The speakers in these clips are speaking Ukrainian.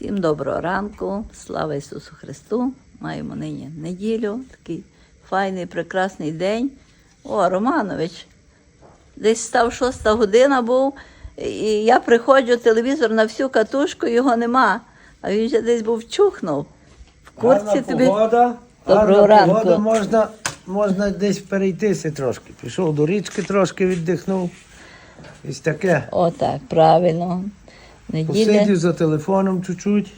Всім доброго ранку, слава Ісусу Христу. Маємо нині неділю, такий файний, прекрасний день. О, Романович, десь став шоста година був, і я приходжу, телевізор на всю катушку, його нема. А він вже десь був чухнув. В куртці Гарна тобі. погода. Доброго гарна ранку. погода, можна, можна десь перейтися трошки. Пішов до річки трошки віддихнув. Ось таке. О, так, правильно. Неділя. Посидів за телефоном чуть-чуть.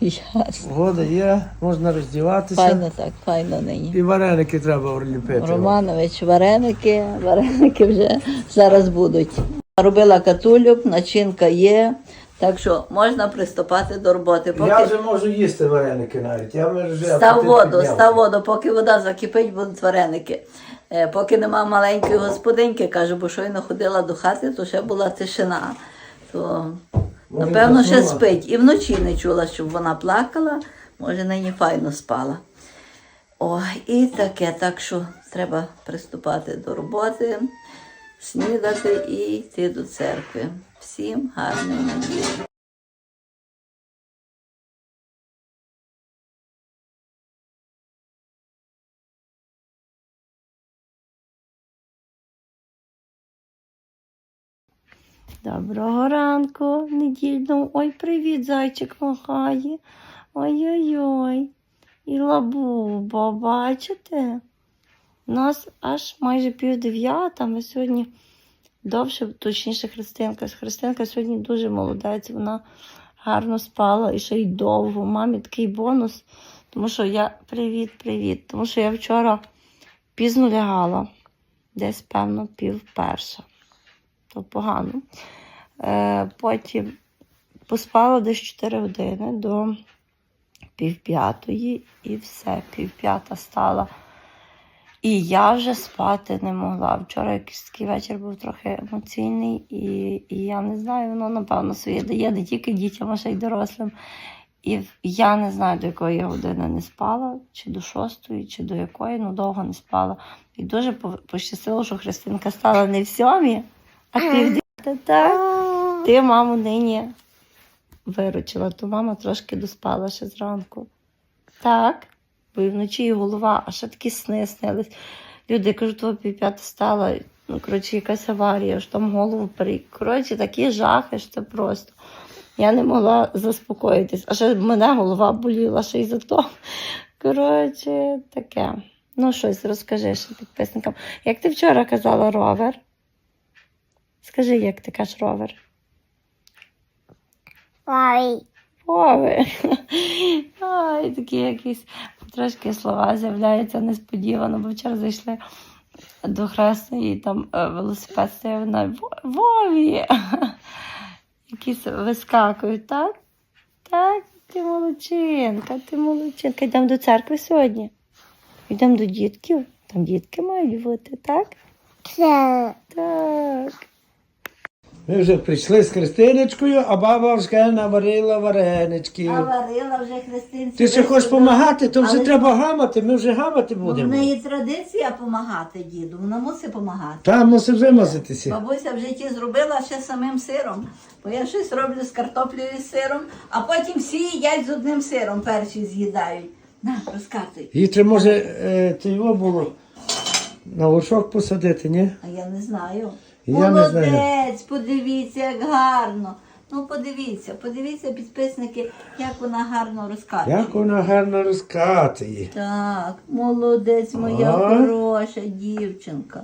Ясно. Є, можна роздіватися. Файно так, файно нині. І вареники треба вліпити. Романович, вареники, вареники вже зараз будуть. Робила катулюк, начинка є, так що можна приступати до роботи. Поки Я вже можу їсти вареники навіть. Я вже став воду, став воду, поки вода закипить, будуть вареники. Е, Поки нема маленької господиньки, кажу, бо щойно ходила до хати, то ще була тишина. То, напевно, ще спить. І вночі не чула, щоб вона плакала, може, нині файно спала. О, і таке, так що треба приступати до роботи, снідати і йти до церкви. Всім гарної неділі. Доброго ранку, недільно. Ой, привіт, зайчик махає. Ой-ой-ой. І лабуба, бачите? У нас аж майже пів. Ми сьогодні довше, точніше, Христинка. Христинка сьогодні дуже молодець, вона гарно спала і ще й довго. Мамі такий бонус, тому що я привіт, привіт. Тому що я вчора пізно лягала, десь, певно, пів перша. То погано. Е, потім поспала десь 4 години до півп'ятої і все, півп'ята стала. І я вже спати не могла. Вчора якийсь такий вечір був трохи емоційний, і, і я не знаю, воно, напевно, своє дає не тільки дітям, а ще й дорослим. І я не знаю, до якої години не спала, чи до шостої, чи до якої, ну довго не спала. І дуже пощастило, що Христинка стала не в сьомій, а пів так. Ти маму нині виручила, то мама трошки доспала ще зранку. Так, бо і вночі і голова, а ще такі сни снились. Люди кажуть, то півп'ята стала, ну, коротше, якась аварія, що там голову пере... Коротше, такі жахи, що це просто. Я не могла заспокоїтись. А ще мене голова боліла ще й за то. Коротше, таке. Ну, щось розкажи ще підписникам. Як ти вчора казала ровер? Скажи, як ти кажеш ровер? Ой. Ай, такі якісь трошки слова з'являються несподівано, бо вчора зайшли до хресної і там е, велосипед стояв на Вові. Якісь вискакують, так? Так, ти молодчинка, ти молодчинка. Йдемо до церкви сьогодні. Йдемо до дітків. Там дітки мають бути, так? це Так. Ми вже прийшли з Христиночкою, а баба вже наварила варенички. варила вже христинці. Ти ще хочеш допомагати, то вже Але- треба гамати, ми вже гамати будемо. В неї традиція допомагати діду, вона мусить допомагати. Там мусив вимазатися. Бабуся в житті зробила ще самим сиром, бо я щось роблю з картоплею і сиром, а потім всі їдять з одним сиром, перші з'їдають. На, розказуй. Їй треба, може, е, то його було на горшок посадити, ні? А я не знаю. Я не Молодець, подивіться, як гарно. Ну, подивіться, подивіться, підписники, як вона гарно розказує. Як вона гарно розкатує. Так, молодець, моя Ой. хороша дівчинка.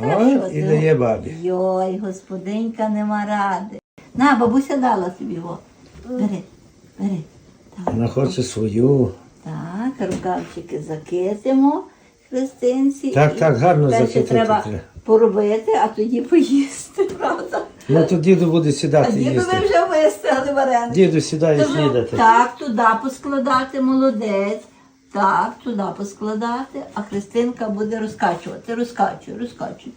Та Ой, що і ти? дає бабі. Йой, господинька нема ради. На, бабуся дала тобі його. Бери, бери. Так, Вона хоче свою. так рукавчики закитимо христинці. Так, так, гарно закитати треба треба. поробити, а тоді поїсти, правда? Ну то діду буде А сідати діду ви вже вистигли вареники. Діду сідає снідати. Так, туди поскладати, молодець. Так, туди поскладати, а Христинка буде розкачувати. Розкачуй, розкачуй.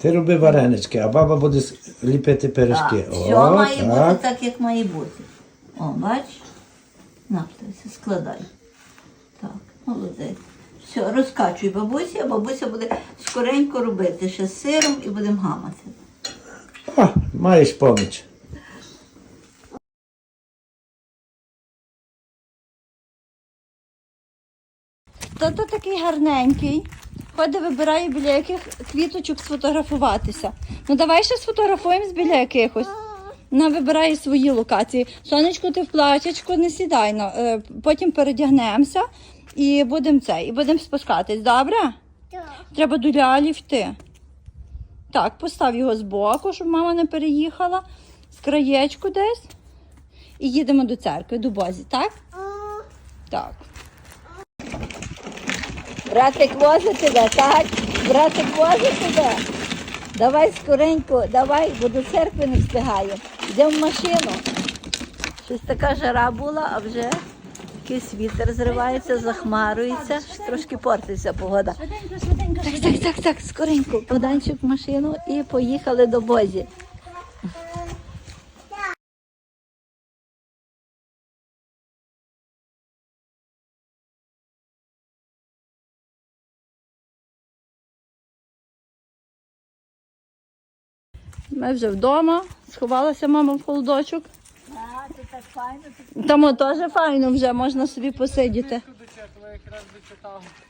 Ти роби варенички, а баба буде ліпити пиріжки. Так, все має бути так. так, як має бути. О, бач? Наптайся, складай. Так, молодець. Все, розкачуй бабусі, а бабуся буде скоренько робити ще з сиром і будемо гамати. Ха, маєш поміч. То то такий гарненький. Ходить, вибирає біля яких квіточок сфотографуватися. Ну давай ще сфотографуємось біля якихось. Вона вибирає свої локації. Сонечку, ти в платячку не сідай, ну, е, потім передягнемося і будемо це, і будемо спускатись, добре? Так. Треба до лялі йти. Так, постав його збоку, щоб мама не переїхала. З краєчку десь. І їдемо до церкви, до бозі, так? Так. Братик возить тебе, так? Братик возить тебе. Давай скоренько, давай, бо до церкви не встигає. Йдемо в машину. Щось така жара була, а вже якийсь вітер зривається, захмарується, трошки портиться погода. Так, так, так, так, скоренько. Богданчик в машину і поїхали до Бозі. Ми вже вдома, сховалася мама в холодочок. Це так файно. Там теж файно вже можна собі посидіти.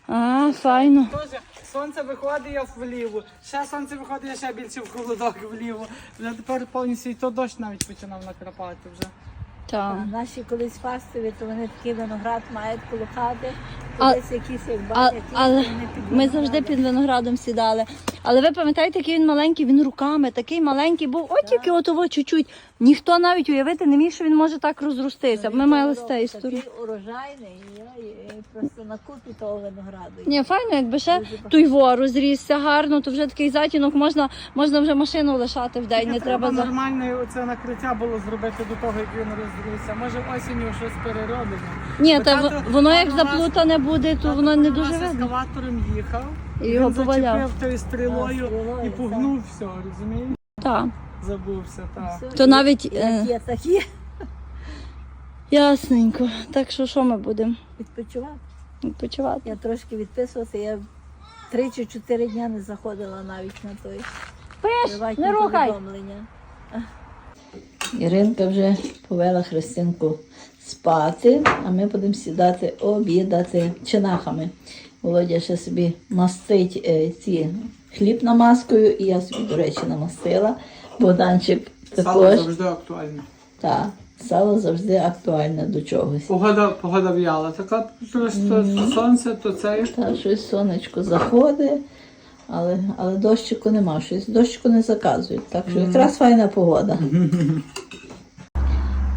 А, файно. Тоже сонце виходить, я вліво. Ще сонце виходить, я ще більше в холодок вліво. Вже тепер повністю і то дощ навіть починав накрапати вже. Так. А наші колись фастові, то вони такий виноград мають коло хати, А- колись якісь, як А, бачать, але вони під ми завжди під виноградом сідали. Але ви пам'ятаєте, який він маленький, він руками, такий маленький був, от тільки от того чуть-чуть. Ніхто навіть уявити не міг, що він може так розростися. Ми мали з тієї сторони. Такий урожайний, і просто на купі того винограду. Ні, файно, якби ще той вор розрісся гарно, то вже такий затінок можна, можна вже машину лишати в день, не треба за. нормальне оце накриття було зробити до того, як він розрівся. Може осінню щось переробимо. Ні, та воно як нас- заплутане буде, то воно не дуже видно. ескаватором їхав, І його він поваляв. зачепив тою стрілою А, стрілою, і погнув все, розумієш? Так. Забувся, так. То і- навіть, і е, Є такі Ясненько. Так що що ми будемо відпочивати. відпочивати? Я трошки відписуватися, я три чи чотири дня не заходила навіть на той Пиш, не рухай. повідомлення. Іринка вже повела Христинку спати, а ми будемо сідати обідати чинахами. Володя ще собі мастить е, ці хліб намазкою, і я собі, до речі, намастила. Богданчик також. актуальне. Так, сало завжди актуальне до чогось. Погода, погода в'яла. Така просто сонце, то це Та щось сонечко заходить, але, але дощику нема, щось дощику не заказують. Так що якраз файна погода.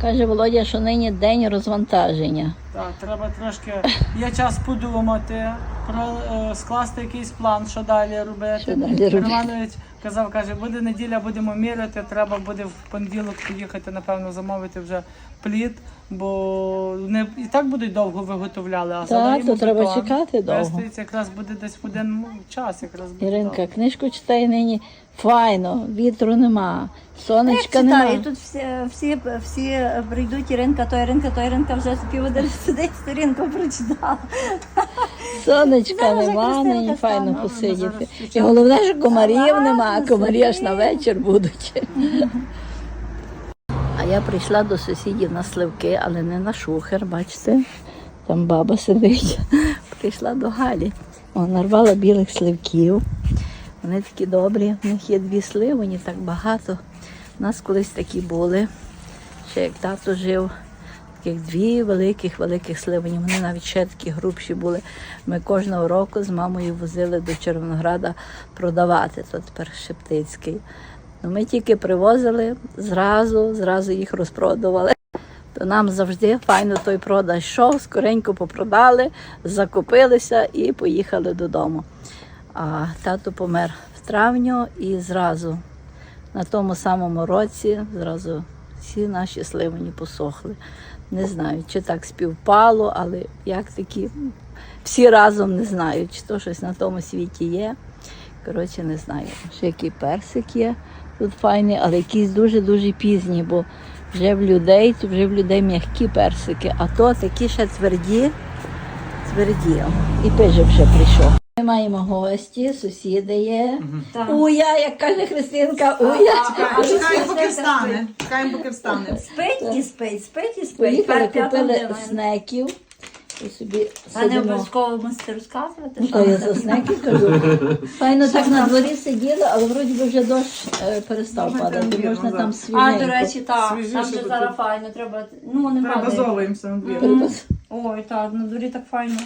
Каже Володя, що нині день розвантаження. Так, треба трошки. Є час подумати, про е, скласти якийсь план, що далі робити. Що далі? Романович казав, каже, буде неділя, будемо міряти. Треба буде в понеділок поїхати, напевно, замовити вже плід, бо не і так будуть довго виготовляли, а залиємо то треба чекати довго. Веститься, якраз буде десь в один час, якраз буде. Іринка, добре. книжку читає нині файно, вітру нема, сонечка Читаю, нема. тут всі, всі, всі прийдуть Іринка, то Іринка, то Іринка вже півгодини сидить, сторінку прочитала. Сонечка Зараз нема, нині файно стане. посидіти. І головне, що комарів нема, а комарі аж на вечір будуть. Я прийшла до сусідів на сливки, але не на шухер, бачите? Там баба сидить. Прийшла до Галі. О, нарвала білих сливків. Вони такі добрі. У них є дві сливоні, так багато. У нас колись такі були. Ще як тато жив, таких дві великих великих сливані. Вони навіть ще такі грубші були. Ми кожного року з мамою возили до Червонограда продавати. То тепер Шептицький. Ну, ми тільки привозили, зразу, зразу їх розпродували. То нам завжди файно той продаж йшов, скоренько попродали, закупилися і поїхали додому. А тато помер в травню і зразу на тому самому році зразу всі наші сливані посохли. Не знаю, чи так співпало, але як такі всі разом не знаю, чи то щось на тому світі є. Коротше, не знаю. Ще який персик є тут файний, але якийсь дуже-дуже пізній, бо вже в людей, вже в людей м'які персики, а то такі ще тверді, тверді. І пижик вже прийшов. Ми маємо гості, сусіди є. Уя, як каже Христинка, уя. Чекаємо, поки встане. Чекаємо, поки встане. Спить і спить, спить і спить. Поїхали, купили снеків. І собі А не сидимо. обов'язково мусите розказувати. Ну, що то я за снеки кажу. Файно так на дворі сиділи, але вроді би вже дощ е, перестав Добре, падати. там Можна вірно, там да. свіженько. А, до речі, так. Свіжіше Там же зараз файно, треба. Ну, не падає. Перебазовуємося на двір. Треба Ой, так, на дворі так файно.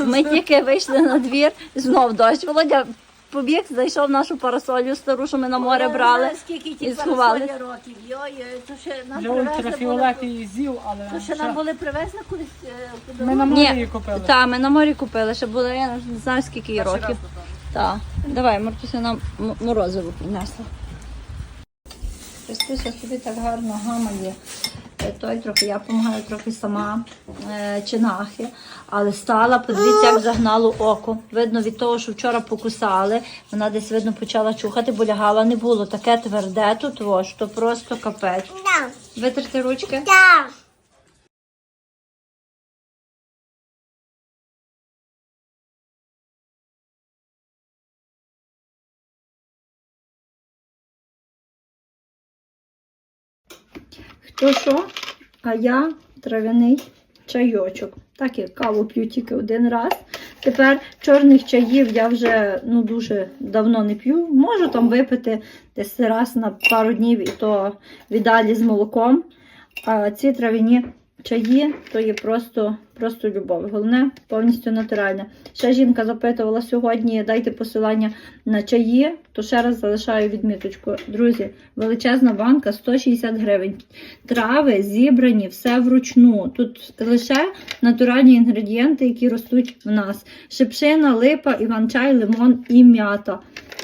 Ми тільки вийшли на двір, знов дощ. Володя побіг, зайшов нашу парасолю стару, що ми на море брали. Скільки і ті сховали. парасолі років. Йой, то ще нам Вже привезли були. зів, але То ще нам були привезли колись. е, куди? ми на Ні. морі її купили. Так, ми на морі купили, ще було, я не знаю скільки їй років. Так. Давай, Мартуся нам м- морозиво принесла. Христуся собі так гарно гамає. Е, Той трохи, я допомагаю трохи сама е, чинахи, але стала, подивіться, як загнало око. Видно від того, що вчора покусали, вона десь видно почала чухати, бо лягала не було. Таке тверде тут, во, що просто капець. Витерти ручки. Да. Хто що? А я трав'яний чайочок. Так як каву п'ю тільки один раз. Тепер чорних чаїв я вже ну, дуже давно не п'ю. Можу там випити десь раз на пару днів і то віддалі з молоком. А ці трав'яні чаї то є просто, просто любов. Головне, повністю натуральне. Ще жінка запитувала сьогодні, дайте посилання на чаї, то ще раз залишаю відміточку. Друзі, величезна банка 160 гривень. Трави зібрані все вручну. Тут лише натуральні інгредієнти, які ростуть в нас: шипшина, липа, іван-чай, лимон і м'ята.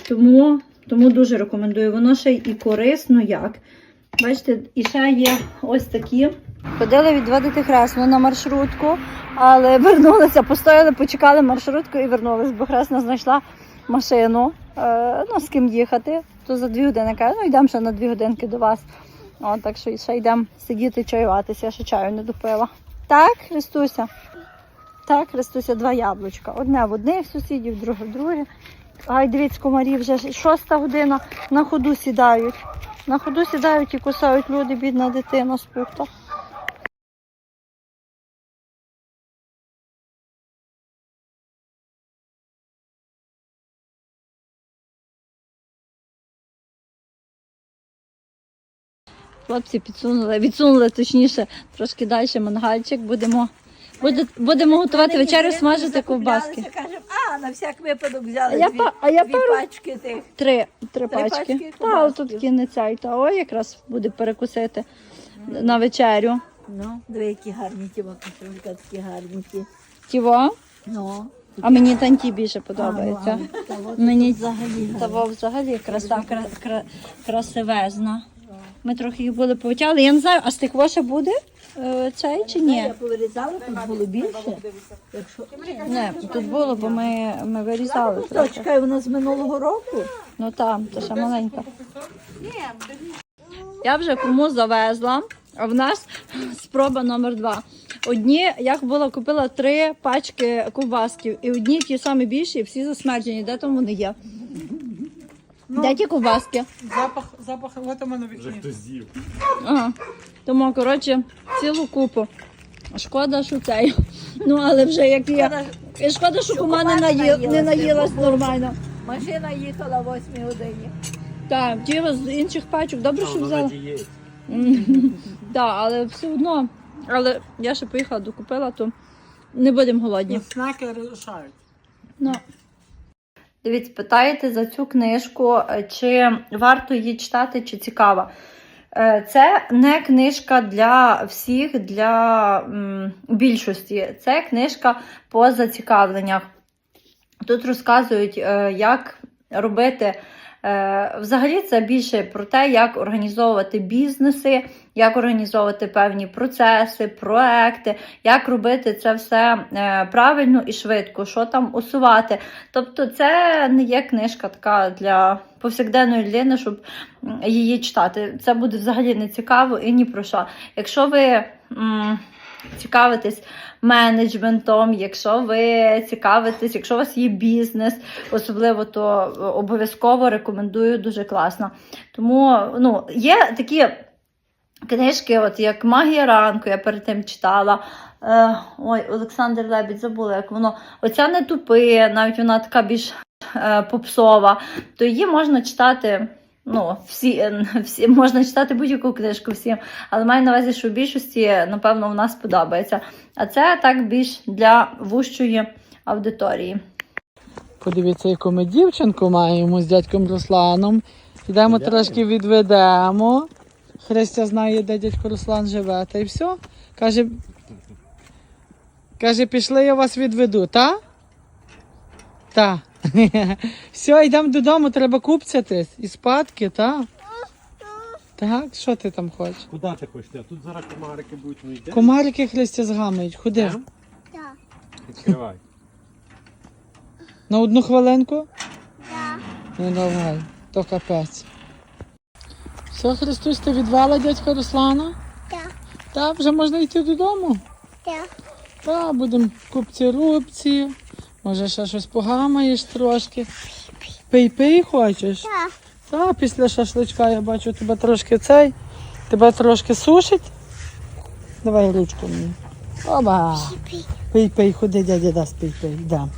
Тому, тому дуже рекомендую. Воно ще й корисно як. Бачите, і ще є ось такі. Ходили відводити хресну на маршрутку, але вернулися, постояли, почекали маршрутку і вернулись, бо хресна знайшла машину, е, ну, з ким їхати. То за дві години каже, ну йдемо ще на дві годинки до вас. О, так що ще йдемо сидіти чаюватися, я ще чаю не допила. Так, Христуся? Так, Христуся, два яблучка. Одне в одних сусідів, друге в друге. Ай, дивіться, комарі вже шоста година на ходу сідають. На ходу сідають і кусають люди, бідна дитина спухта. Хлопці підсунули, відсунули точніше трошки далі мангальчик. Будемо, буде, будемо готувати вечерю, смажити ковбаски. Кажемо, а, на всяк випадок взяли А дві, а я дві пару- пачки тих. Три, три пачки пачки. Та, ковбаски. тут не. Та ой, якраз буде перекусити на вечерю. Ну, диви, які гарні ті макушенька, такі гарні ті. Тіво, Ну, а мені танті більше подобається. Мені взагалі. Того взагалі краса кра, кра, красивезна. Ми трохи їх були повитягли. Я не знаю, а стекло ще буде е, цей чи ні? Я повирізала, тут було більше. Якщо... Не, тут було, бо ми, ми вирізали трохи. чекай, у нас з минулого року. Ну там, то ще маленька. Я вже кому завезла, а в нас спроба номер два. Одні, я була купила три пачки ковбасків, і одні ті самі більші, і всі засмерджені. Де там вони є? Де ті ковбаски? Запах, запах, от у мене вікні. Ага. Тому, коротше, цілу купу. Шкода, що цей. Ну, але вже як є. І шкода, що кума не, наї... не наїлась, нормально. Машина їхала о 8 годині. Так, ті з інших пачок, добре, що взяла. Так, але все одно. Але я ще поїхала, докупила, то не будемо голодні. Знаки рішають. Ну. Дивіться, питаєте за цю книжку, е, чи варто її читати, чи цікава. Е, Це не книжка для всіх, для більшості. Це книжка по зацікавленнях. Тут розказують, е, як робити. Е, Взагалі, це більше про те, як організовувати бізнеси, як організовувати певні процеси, проекти, як робити це все е, правильно і швидко, що там усувати. Тобто, це не є книжка така для повсякденної людини, щоб її читати. Це буде взагалі не цікаво і ні про що. Якщо ви цікавитесь менеджментом, якщо ви цікавитесь, якщо у вас є бізнес, особливо, то обов'язково рекомендую дуже класно. Тому ну, є такі книжки, от як Магія ранку, я перед тим читала. Е, ой, Олександр Лебідь забула, як воно. Оця не тупи, навіть вона така більш е, попсова, то її можна читати. Ну, всі, е, всі можна читати будь-яку книжку всім, але маю на увазі, що в більшості, напевно, в нас подобається. А це так більш для вущої аудиторії. Подивіться, яку ми дівчинку маємо з дядьком Русланом. Йдемо трошки відведемо. Христя знає, де дядько Руслан живе, та й все. Каже, каже, пішли, я вас відведу, та? Та. Все, йдемо додому, треба купцятись. І спадки, та? Так, що ти там хочеш? Куди ти хочеш? Тут зараз комарики будуть ну йде. Комарики Христя згамають. Ходи. Йдем? Відкривай. На одну хвилинку? Так. Ну давай, то капець. Все, Христусь, ти відвела дядька Руслана? Так. Так, вже можна йти додому? Так. Так, будемо купці рубці. Може, ще щось погамаєш трошки. Пий-пий хочеш? Так. Так, після шашличка я бачу тебе трошки цей. Тебе трошки сушить. Давай ручку мені. Оба. Пий-пий, ходи, дядя дасть пий-пий. Да.